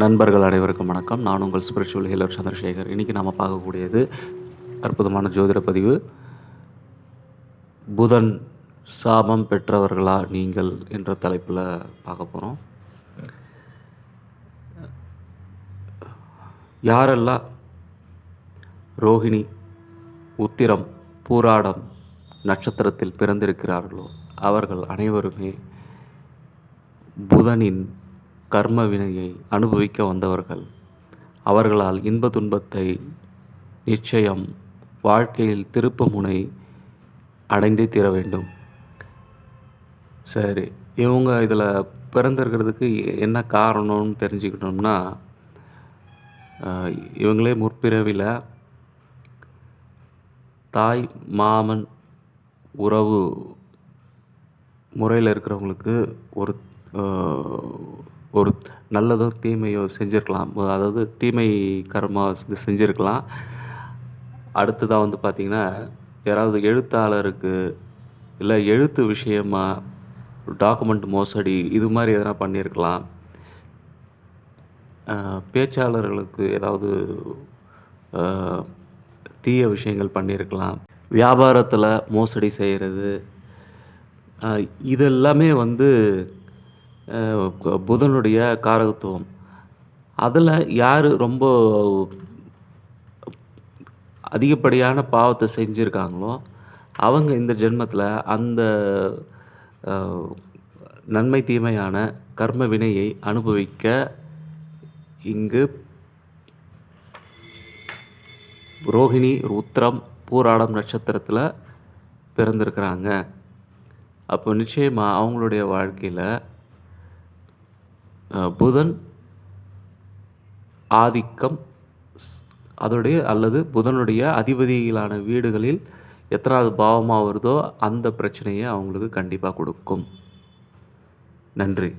நண்பர்கள் அனைவருக்கும் வணக்கம். நான் உங்கள் ஸ்பிரிச்சுவல் ஹீலர் சந்திரசேகர். இன்றைக்கி நாம் பார்க்கக்கூடியது அற்புதமான ஜோதிட பதிவு. புதன் சாபம் பெற்றவர்களா நீங்கள் என்ற தலைப்பில் பார்க்க போகிறோம் யாரெல்லாம் ரோஹிணி உத்திரம் பூராடம் நட்சத்திரத்தில் பிறந்திருக்கிறார்களோ அவர்கள் அனைவருமே புதனின் கர்ம வினையை அனுபவிக்க வந்தவர்கள். அவர்களால் இன்ப துன்பத்தை நிச்சயம் வாழ்க்கையில் திருப்பு முனை அடைந்தே தீர வேண்டும். சரி இவங்க இதில் பிறந்திருக்கிறதுக்கு என்ன காரணம்னு தெரிஞ்சுக்கிட்டோம்னா இவங்களே முற்பிறவியில் தாய் மாமன் உறவு முறையில் இருக்கிறவங்களுக்கு ஒரு ஒரு நல்லதோ தீமையோ செஞ்சுருக்கலாம். அதாவது தீமை கர்மா செஞ்சுருக்கலாம். அடுத்ததாக வந்து பார்த்திங்கன்னா யாராவது எழுத்தாளருக்கு இல்லை எழுத்து விஷயமாக டாக்குமெண்ட் மோசடி இது மாதிரி எதனா பண்ணியிருக்கலாம் பேச்சாளர்களுக்கு ஏதாவது தீய விஷயங்கள் பண்ணியிருக்கலாம் வியாபாரத்தில் மோசடி செய்கிறது இதெல்லாமே வந்து புதனுடைய காரகத்துவம். அதில் யார் ரொம்ப அதிகப்படியான பாவத்தை செஞ்சுருக்காங்களோ அவங்க இந்த ஜென்மத்தில் அந்த நன்மை தீமையான கர்ம வினையை அனுபவிக்க இங்கு ரோஹிணி உத்திரம் பூராடம் நட்சத்திரத்தில் பிறந்திருக்கிறாங்க. அப்போ நிச்சயமாக அவங்களுடைய வாழ்க்கையில் புதன் ஆதிக்கம் ஸ்- அதோடைய அல்லது புதனுடைய அதிபதிகளான வீடுகளில் எத்தனாவது பாவமாக வருதோ அந்த பிரச்சனையை அவங்களுக்கு கண்டிப்பாக கொடுக்கும். நன்றி.